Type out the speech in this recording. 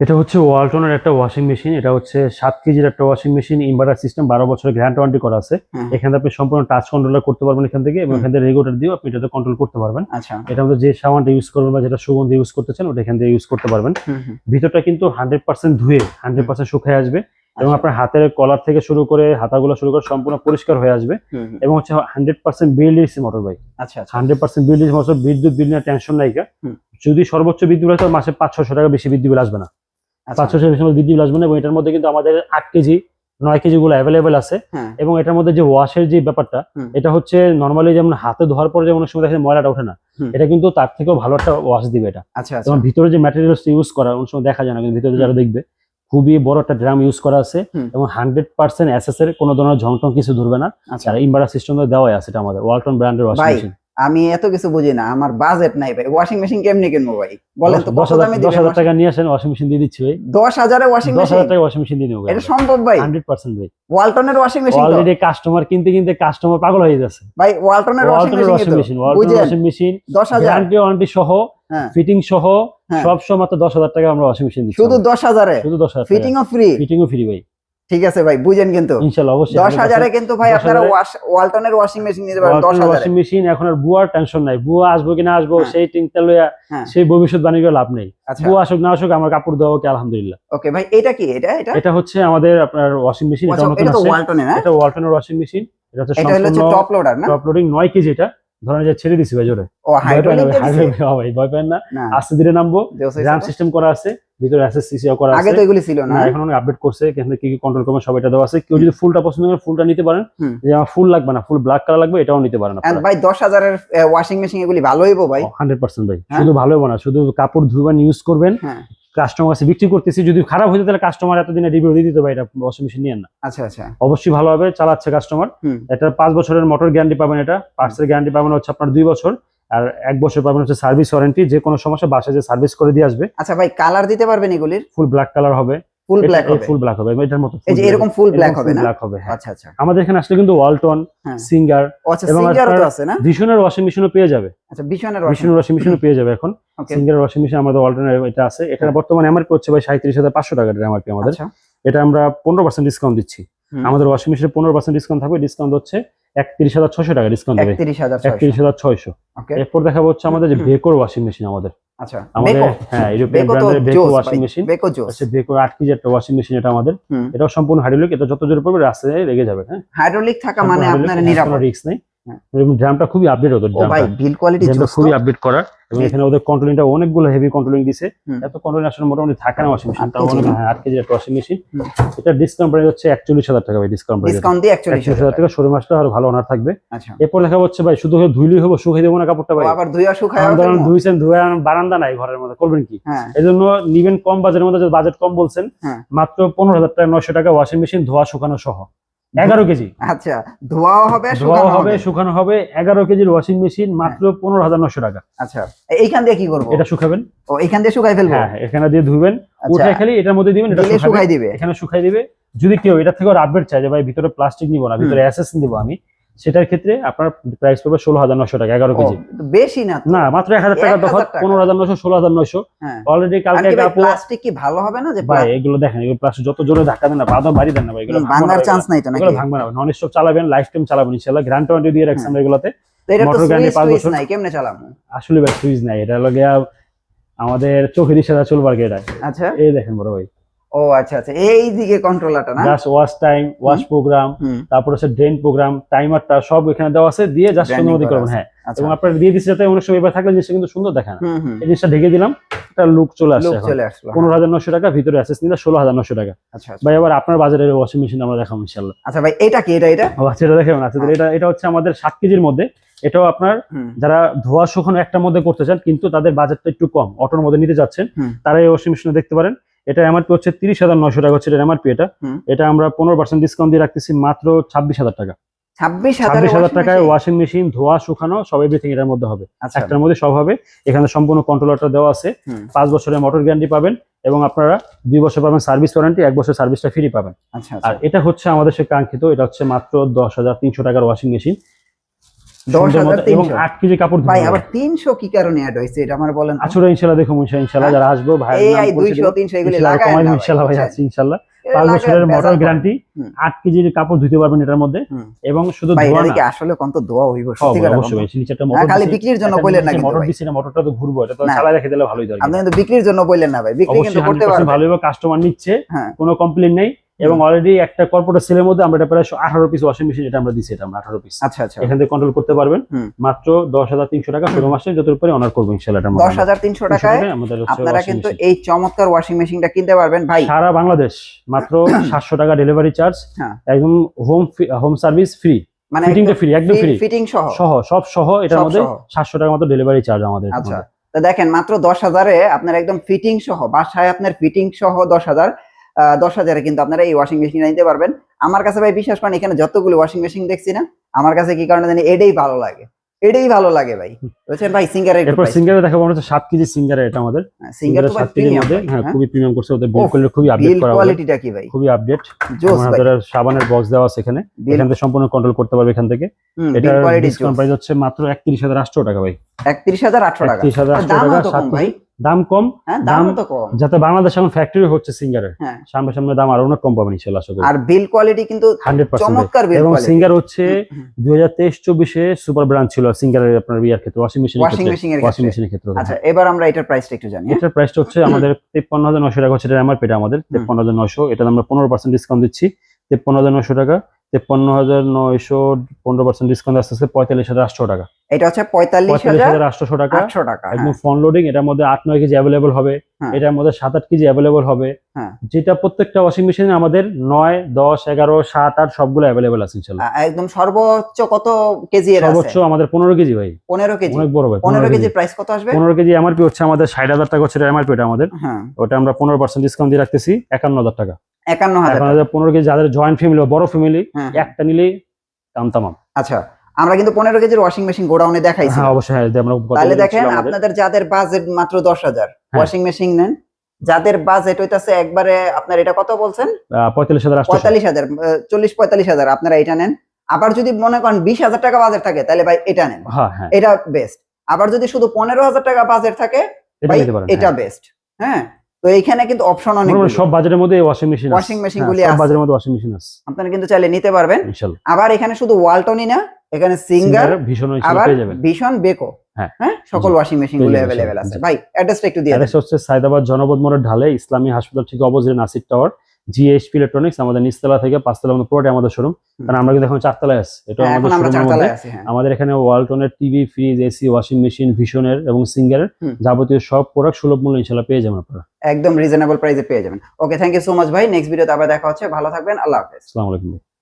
এটা হচ্ছে ওয়ালটনের একটা ওয়াশিং মেশিন এটা হচ্ছে সাত কেজির একটা ওয়াশিং মেশিন ইনভার্টার সিস্টেম বারো বছরের গ্যারান্টি ওয়ারেন্টি করা আছে। এখানে আপনি সম্পূর্ণ টাচ কন্ট্রোলার করতে পারবেন এখান থেকে এবং। এখান থেকে রেগুলেটর দিয়েও আপনি এটাতে কন্ট্রোল করতে পারবেন। আচ্ছা। এটা আমাদের যে সাবানটা ইউজ করবেন বা যেটা সুগন্ধি ইউজ করতে চান ওটা এখান থেকে ইউজ করতে পারবেন। ভিতরটা কিন্তু হান্ড্রেড পার্সেন্ট ধুয়ে হান্ড্রেড পার্সেন্ট শুকিয়ে আসবে এবং আচ্ছা। আপনার হাতের কলার থেকে শুরু করে হাতাগুলো শুরু করে সম্পূর্ণ পরিষ্কার হয়ে আসবে। এবং হচ্ছে hundred percent BLDC motor ভাই আচ্ছা। Hundred percent BLDC motor বিদ্যুৎ বিল নিয়ে টেনশন নাইকা যদি সর্বোচ্চ বিদ্যুৎ হয় মাসে পাঁচ ছশো টাকা বেশি বিদ্যুৎ বিল আসবে না। আচ্ছা। পাঁচ ছশো বেশি আসবে না এবং এটার মধ্যে কিন্তু আমাদের আট কেজি নয় কেজি গুলো অ্যাভেলেবেল আছে। হ্যাঁ। এবং এটার মধ্যে যে ওয়াশের যে ব্যাপারটা এটা হচ্ছে নর্মালি যেমন হাতে ধোয়ার পরে যেমন সময় দেখেন ময়লাটা ওঠে না এটা কিন্তু তার থেকেও ভালো একটা ওয়াশ দিবে এটা। আচ্ছা আচ্ছা। ভিতরে যে ম্যাটেরিয়ালস ইউজ করা অনেক সময় দেখা যায় না কিন্তু ভিতরে যারা দেখবে খুবই বড় একটা ড্রাম ইউজ করা আছে এবং হান্ড্রেড পার্সেন্ট এসএস এর কোনো ধরনের ঝংটং কিছু ধরবে না। আর ইনভার্টার সিস্টেম দেওয়া আছে এটা আমাদের ওয়ালটন ব্র্যান্ডের ওয়াশিং মেশিন আমি এত কিছু বুঝি না আমার বাজেট নাই ভাই। ওয়াশিং মেশিন কেমনি কিনবো ভাই? বলেন তো দশ কত হাজার দামে দশ দিবেন হাজার টাকা নিয়ে আসেন ওয়াশিং মেশিন দিয়ে দিচ্ছি ভাই। দশ হাজারে ওয়াশিং দশ মেশিন হাজার টাকা ওয়াশিং মেশিন দিয়ে দেবো এটা সম্ভব ভাই? হান্ড্রেড পার্সেন্ট ভাই। ওয়ালটনের ওয়াশিং মেশিন অলরেডি কাস্টমার কিনতে কিনতে কাস্টমার পাগল হয়ে যাচ্ছে। ভাই ওয়ালটনের ওয়াশিং মেশিন ওয়ালটনের ওয়াশিং মেশিন দশ হাজার। গ্যারান্টি ওয়ারেন্টি সহ হ্যাঁ। ফিটিং সহ হ্যাঁ। সব সময় মাত্র দশ হাজার টাকা আমরা ওয়াশিং মেশিন দিচ্ছি শুধু দশ হাজারে? শুধু দশ হাজার ফিটিং ও ফ্রি ফিটিংও ফ্রি ভাই। ঠিক আছে ভাই বুঝেন কিন্তু। ইনশাল্লাহ অবশ্যই। দশ হাজারে কিন্তু ভাই আপনারা ওয়াশ- ওয়ালটনের ওয়াশিং মেশিন নিতে পারেন দশ হাজারে। ওয়াশিং মেশিন এখন আর বুয়ার টেনশন নাই। বুয়া আসব কিনা আসব হ্যাঁ। সেই টিংটা লইয়া হ্যাঁ। সেই ভবিষ্যৎ বাণিজ্য লাভ নেই। আচ্ছা। বুয়া আসুক না আসুক আমার কাপড় দেওয়া কি আলহামদুলিল্লাহ। ওকে ভাই এটা কি? এটা এটা? এটা হচ্ছে আমাদের আপনার ওয়াশিং মেশিন এটা নতুন আছে। ওয়ালটনের না? এটা ওয়ালটনের ওয়াশিং মেশিন এটা হচ্ছে সম্পূর্ণ টপ লোডার না? টপ লোডিং নয় কেজি এটা। ধরেন যে ছেড়ে দিছি ভাই জোরে। ও হাইড্রোলিক ভাই ভয় পাবেন না। আস্তে ধীরে নামবো। তো? সিস্টেম করা আছে ভিতরে এসএসসিসিও করা আগে তো এগুলি ছিল না? না এখন অনেক আপডেট করছে এখানে কি কি কন্ট্রোল করবে সব এটা দেওয়া আছে। কেউ যদি ফুলটা পছন্দ করে ফুলটা নিতে পারেন যে আমার ফুল লাগবে না ফুল ব্ল্যাক কালার লাগবে এটাও নিতে পারেন আপনারা। ভাই দশ হাজারের ওয়াশিং মেশিন এগুলি ভালো হইবো ভাই? হান্ড্রেড পার্সেন্ট ভাই। হ্যাঁ? শুধু ভালো হবে না শুধু কাপড় ধুবেন ইউজ করবেন। হ্যাঁ। কাস্টমার কাছে বিক্রি করতেছি যদি খারাপ হইতে তাহলে কাস্টমার এতদিনে রিভিউ দিয়ে দিতে ভাই এটা ওয়াশিং মেশিন নিয়ে না। আচ্ছা আচ্ছা। অবশ্যই ভালো হবে চালাচ্ছে কাস্টমার। এটা পাঁচ বছরের মোটর গ্যারান্টি পাবেন এটা পার্টসের গ্যারান্টি পাবেন হচ্ছে আপনার দুই বছর আর এক বছর পাবেন হচ্ছে সার্ভিস ওয়ারেন্টি যে কোনো সমস্যা বাসায় যে সার্ভিস করে দিয়ে আসবে। আচ্ছা ভাই কালার দিতে পারবেন এগুলির? ফুল ব্ল্যাক কালার হবে। ফুল ব্ল্যাক হবে। ফুল ব্ল্যাক হবে এটার মতো এই যে এরকম ফুল ব্ল্যাক হবে না? ব্ল্যাক হবে হ্যাঁ। আচ্ছা আচ্ছা। আমাদের এখানে আসলে কিন্তু ওয়ালটন হ্যাঁ। সিঙ্গার ও আচ্ছা এবং সিঙ্গারও তো আছে না? ভিশনের ওয়াশিং মেশিনও পেয়ে যাবে। আচ্ছা ওয়াশিং ভিশনের ওয়াশিং মেশিনও পেয়ে যাবে এখন। সিঙ্গার ওয়াশিং মেশিন আমাদের ওয়ালটনের এটা আছে। এটা। বর্তমানে এমআরপি হচ্ছে ভাই সাঁত্রিশ হাজার পাঁচশো টাকা এমআরপি আমাদের। আচ্ছা। এটা আমরা পনেরো পার্সেন্ট ডিসকাউন্ট দিচ্ছি। আমাদের ওয়াশিং মেশিনে পনেরো পার্সেন্ট ডিসকাউন্ট থাকবে। ডিসকাউন্ট হচ্ছে একত্রিশ হাজার ছশো টাকা ডিসকাউন্ট ছয়শো। ওকে এরপর দেখাবো হচ্ছে আমাদের যে হুম। ওয়াশিং মেশিন আমাদের। আচ্ছা আমাদের হ্যাঁ ইউরোপিয়ান ব্র্যান্ডের বেকো ওয়াশিং মেশিন বেকো জোস হচ্ছে বেকোর আট কেজি একটা ওয়াশিং মেশিন এটা আমাদের। এটাও সম্পূর্ণ হাইড্রোলিক এটা যত জোর পড়বে রাস্তায় লেগে যাবে হ্যাঁ। হাইড্রোলিক থাকা মানে আপনার নিরাপদ। রিস্ক নেই। এবং ড্রামটা খুবই আপডেট হতো ও ভাই বিল কোয়ালিটি খুবই আপডেট করা। এবং এখানে ওদের কন্ট্রোলিংটা অনেকগুলো হেভি কন্ট্রোলিং দিছে। এত কন্ট্রোলিং আসলে মোটামুটি থাকে না ওয়াশিং মেশিন তাও অনেক? হ্যাঁ আট কেজি ওয়াশিং মেশিন এটা ডিসকাউন্ট প্রাইস হচ্ছে একচল্লিশ হাজার টাকা ভাই ডিসকাউন্ট প্রাইস ডিসকাউন্ট দিয়ে একচল্লিশ হাজার টাকা। শোরুম আসলে আর ভালো অনার থাকবে। আচ্ছা। এরপর দেখা হচ্ছে ভাই শুধু ধুইলেই হব শুকিয়ে দেবো না কাপড়টা ভাই। আবার আর শুকায় ধরেন ধুইছেন ধুয়ে বারান্দা নাই ঘরের মধ্যে করবেন কি? হ্যাঁ। এই জন্য নিবেন কম বাজারের মধ্যে বাজেট কম বলছেন হ্যাঁ। মাত্র পনেরো হাজার টাকা নয়শো টাকা ওয়াশিং মেশিন ধোয়া শুকানো সহ। এগারো কেজি। আচ্ছা ধোয়াও হবে ধোয়া হবে শুকানো হবে। এগারো কেজির ওয়াশিং মেশিন মাত্র পনেরো হাজার নশো টাকা। আচ্ছা এইখান দিয়ে কি করব? এটা শুকাবেন। ও এখান দিয়ে শুকাই ফেলব? হ্যাঁ এখানে দিয়ে ধুবেন। ওটা উঠে খালি এটার মধ্যে দিবেন এটা শুকাই দিবে? এখানে শুকাই দিবে। যদি কেউ এটা থেকে আপডেট চাই যে ভাই ভিতরে প্লাস্টিক নিব না ভিতরে অ্যাসেস দিবো আমি। সেটার ক্ষেত্রে আপনার প্রাইস পড়বে ষোলো হাজার নশো টাকা এগারো কেজি। বেশি না না মাত্র এক হাজার টাকা 1000 তখন পনেরো হাজার নশো ষোলো হাজার নশো হ্যাঁ। অলরেডি কালকে একটা প্লাস্টিক কি ভালো হবে না যে ভাই এগুলো দেখেন এগুলো প্লাস্টিক যত জোরে ধাক্কা দেন না পাদা বাড়ি দেন না ভাই এগুলো ভাঙার চান্স নাই তো এগুলো ভাঙবে না নন স্টপ চালাবেন লাইফ টাইম চালাবেন ইনশাআল্লাহ। গ্রান্ট ওয়ারেন্টি দিয়ে রাখছেন আমরা এগুলোতে। মোটর সুইচ পাঁচ বছর- নাই কেমনে চালাবো? আসলে ভাই সুইচ নাই এটা লগে আমাদের চোখের ইশারা চলবার কি এটা। আচ্ছা। এই দেখেন বড় ভাই ও আচ্ছা আচ্ছা এই দিকে কন্ট্রোলারটা না? Just wash time wash programme তারপর হচ্ছে ড্রেন প্রোগ্রাম টাইমারটা সব এখানে দেওয়া আছে দিয়ে জাস্ট অনুমতি করবেন হ্যাঁ। আচ্ছা। এবং আপনার দিয়ে দিচ্ছে যাতে অনেক সময় থাকলে জিনিসটা কিন্তু সুন্দর দেখে না। এই জিনিসটা ঢেকে দিলাম একটা লুক চলে আসছে আসলো পনেরো হাজার নশো টাকা ভিতরে অ্যাসেস নিলে ষোলো হাজার নশো টাকা। আচ্ছা আচ্ছা। ভাই আবার আপনার বাজারের ওয়াশিং মেশিন আমরা দেখাবো ইনশাল্লাহ আচ্ছা ভাই এটা কি? এটা এটা? আচ্ছা এটা দেখেন আচ্ছা এটা এটা হচ্ছে আমাদের সাত কেজির মধ্যে। এটাও আপনার যারা ধোয়া শুকানো একটার মধ্যে করতে চান কিন্তু তাদের বাজেটটা একটু কম। অটোর মধ্যে নিতে যাচ্ছেন তারা এই ওয়াশিং মেশিনে দেখতে পারেন। এটা এমআরপি হচ্ছে? তিরিশ হাজার নয়শো টাকা হচ্ছে এটা এমআরপি এটা। এটা আমরা পনেরো পার্সেন্ট ডিসকাউন্ট দিয়ে রাখতেছি মাত্র ছাব্বিশ হাজার টাকা। ছাব্বিশ হাজার টাকায় ওয়াশিং মেশিন ধোয়া শুকানো সব এভরিথিং এটার মধ্যে হবে। আচ্ছা। একটার মধ্যে সব হবে। এখানে সম্পূর্ণ কন্ট্রোলারটা দেওয়া আছে। পাঁচ বছরের মোটর গ্যারান্টি পাবেন এবং আপনারা দুই বছর পাবেন সার্ভিস ওয়ারেন্টি এক বছর সার্ভিসটা ফ্রি পাবেন। আচ্ছা আর আচ্ছা এটা হচ্ছে আমাদের সে কাঙ্ক্ষিত এটা হচ্ছে মাত্র দশ হাজার তিনশো টাকার ওয়াশিং মেশিন দশ সুন্দর হাজার মতো এবং আট কেজি কাপড় ভাই ধুতে আবার তিনশো কি কারণে অ্যাড হয়েছে এটা আমার বলেন তো? আচুরা ইনশাল্লাহ দেখুন ইনশাল্লাহ যারা আসব ভাই এই এই দুইশো তিনশো এগুলি লাগায় ইনশাল্লাহ ভাই আছে ইনশাল্লাহ। পাঁচ বছরের মোটর গ্যারান্টি আট কেজির কাপড় ধুতে পারবেন এটার মধ্যে এবং শুধু ধোয়া না। আসলে কত হইব হ্যাঁ, সত্যি কথা অবশ্যই বলুন। ভাই, নিচে একটা মোটর খালি বিক্রির জন্য একটা বললেন না মোটর দিছি না মোটরটা তো ঘুরবো এটা তো। রেখে দিলে ভালোই দরকার আপনি কিন্তু বিক্রির জন্য না ভাই বিক্রি কিন্তু করতে পারবেন। ভালো হবে কাস্টমার নিচ্ছে হ্যাঁ। কোনো কমপ্লেন নেই। এবং অলরেডি একটা কর্পোরেট সেলের মধ্যে আমরা এটা প্রায় আঠারো পিস ওয়াশিং মেশিন এটা আমরা দিচ্ছি এটা আমরা আঠারো পিস আচ্ছা আচ্ছা। এখান থেকে কন্ট্রোল করতে পারবেন। মাত্র দশ হাজার তিনশো টাকা ষোলো মাসে যত উপরে অনার করব ইনশাল্লাহ এটা দশ হাজার তিনশো টাকায় আপনারা কিন্তু এই চমৎকার ওয়াশিং মেশিনটা কিনতে পারবেন ভাই। সারা বাংলাদেশ মাত্র সাতশো টাকা ডেলিভারি চার্জ হ্যাঁ। একদম হোম হোম সার্ভিস ফ্রি মানে ফিটিংটা ফ্রি একদম ফ্রি ফিটিং সহ। সহ সব সহ এটার মধ্যে। সাতশো টাকার মতো ডেলিভারি চার্জ আমাদের। আচ্ছা। তো দেখেন মাত্র দশ হাজারে আপনার একদম ফিটিং সহ বাসায় আপনার ফিটিং সহ দশ হাজার। দশ হাজারে কিন্তু আপনারা এই ওয়াশিং মেশিন নিতে পারবেন। আমার কাছে ভাই বিশ্বাস করেন এখানে যতগুলো ওয়াশিং মেশিন দেখছি না আমার কাছে কি কারণে জানি এটাই ভালো লাগে। এটাই ভালো লাগে ভাই। বুঝছেন ভাই? এরপর সিঙ্গারে দেখাবো আমরা হচ্ছে সাত কেজি সিঙ্গারে এটা আমাদের সিঙ্গার সিঙ্গারে তো ভাই সাত কেজির প্রিমিয়াম মধ্যে হ্যাঁ হ্যাঁ? খুবই প্রিমিয়াম করছে ওদের বিল কোয়ালিটি খুবই আপডেট করা কোয়ালিটিটা কি ভাই? খুবই আপডেট আমাদের সাবানের বক্স দেওয়া আছে এখানে। এখান থেকে সম্পূর্ণ কন্ট্রোল করতে পারবে এখান থেকে। এটা ডিসকাউন্ট প্রাইস হচ্ছে মাত্র একত্রিশ হাজার আটশো টাকা ভাই। একত্রিশ হাজার আটশো টাকা। একত্রিশ হাজার আটশো দামও টাকা তো সাত ভাই? কেজি দাম কম হ্যাঁ দাম- তো কম। যাতে বাংলাদেশ এখন ফ্যাক্টরি হচ্ছে সিঙ্গারের হ্যাঁ। সামনে সামনে দাম আরও অনেক কম পাবেন ইনশাল্লাহ আশা করি। আর বিল কোয়ালিটি কিন্তু চমৎকার বিল এবং সিঙ্গার হচ্ছে দুই হাজার তেইশ চব্বিশে সুপার ব্র্যান্ড ছিল সিঙ্গারের আপনার ইয়ার ক্ষেত্রে ওয়াশিং মেশিনের Washing ক্ষেত্রে। ওয়াশিং। মেশিনের ক্ষেত্রে। আচ্ছা এবার আমরা এটার প্রাইসটা একটু জানি হ্যাঁ? এটার প্রাইসটা হচ্ছে আমাদের তেপ্পান্ন হাজার নয়শো টাকা হচ্ছে এটা এমআরপি এটা আমাদের তেপ্পান্ন হাজার নয়শো। এটা আমরা পনেরো পার্সেন্ট ডিসকাউন্ট দিচ্ছি তেপ্পান্ন হাজার নয়শো টাকা। তেপ্পান্ন হাজার নয়শো পনেরো পার্সেন্ট ডিসকাউন্ট আসতে আসতে পঁয়তাল্লিশ হাজার আটশো টাকা। এটা হচ্ছে পঁয়তাল্লিশ হাজার আটশো টাকা। আটশো টাকা একদম হ্যাঁ। ফোন লোডিং এটার মধ্যে আট নয় কেজি অ্যাভেলেবল হবে। হ্যাঁ। এটার মধ্যে সাত আট কেজি অ্যাভেলেবল হবে। হ্যাঁ। যেটা প্রত্যেকটা ওয়াশিং মেশিনে আমাদের নয় দশ এগারো সাত আট সবগুলো অ্যাভেলেবল আছে ইনশাল্লাহ। একদম সর্বোচ্চ কত কেজি সর্বোচ্চ আমাদের পনেরো কেজি ভাই। পনেরো কেজি। অনেক বড় ভাই পনেরো কেজির প্রাইস কত আসবে? পনেরো কেজি এমআরপি হচ্ছে আমাদের ষাট হাজার টাকা হচ্ছে এমআরপি এটা আমাদের। ওটা আমরা পনেরো পার্সেন্ট ডিসকাউন্ট দিয়ে রাখতেছি একান্ন হাজার টাকা। একান্ন হাজার পনেরো কেজি যাদের জয়েন্ট ফ্যামিলি বড় ফ্যামিলি হ্যাঁ। একটা নিলেই দাম তামাম। আচ্ছা আমরা কিন্তু পনেরো কেজির ওয়াশিং মেশিন গোডাউনে দেখাইছি। হ্যাঁ অবশ্যই হ্যাঁ, তাহলে দেখেন আপনাদের যাদের বাজেট মাত্র দশ হাজার হ্যাঁ। ওয়াশিং মেশিন নেন। যাদের বাজেট হইতাছে একবারে আপনার এটা কত বলছেন? পঁয়তাল্লিশ হাজার পঁয়তাল্লিশ হাজার চল্লিশ পঁয়তাল্লিশ হাজার আপনারা এটা নেন। আবার যদি মনে করেন বিশ হাজার টাকা বাজেট থাকে তাহলে ভাই এটা নেন। হ্যাঁ হ্যাঁ। এটা বেস্ট আবার যদি শুধু পনেরো হাজার টাকা বাজেট থাকে ভাই এটা বেস্ট হ্যাঁ? তো এখানে কিন্তু অপশন অনেক সব বাজারের মধ্যে ওয়াশিং মেশিন ওয়াশিং মেশিন গুলি সব আছে। বাজারের মধ্যে ওয়াশিং মেশিন আছে। আপনারা কিন্তু চাইলে নিতে পারবেন। ইনশাআল্লাহ আবার এখানে শুধু ওয়ালটনই না এখানে সিঙ্গার ভীষণ আবার পেয়ে যাবেন। ভীষণ বেকো হ্যাঁ। হ্যাঁ সকল ওয়াশিং মেশিনগুলো अवेलेबल আছে। ভাই অ্যাড্রেসটা একটু দিয়ে দেন। অ্যাড্রেস হচ্ছে সাইদাবাদ জনপদ মোড়ের ঢালে ইসলামী হাসপাতাল ঠিক opposite Nasir tower GSP electronics আমাদের নিচতলা থেকে পাঁচতলা মধ্যে পুরোটাই আমাদের শোরুম কারণ আমরা কিন্তু এখন চারতলায় আছি। এটা হ্যাঁ, আমাদের শোরুমের হ্যাঁ। আমাদের এখানে ওয়ালটনের TV fridge AC washing machine ভিশনের এবং সিঙ্গারের যাবতীয় সব প্রোডাক্ট সুলভ মূল্য ইনশাল্লাহ পেয়ে যাবেন আপনারা। একদম রিজনেবল প্রাইসে পেয়ে যাবেন। Okay thank you so much ভাই। নেক্সট ভিডিওতে আবার দেখা হচ্ছে। ভালো থাকবেন। আল্লাহ হাফেজ। আসসালামু আলাইকুম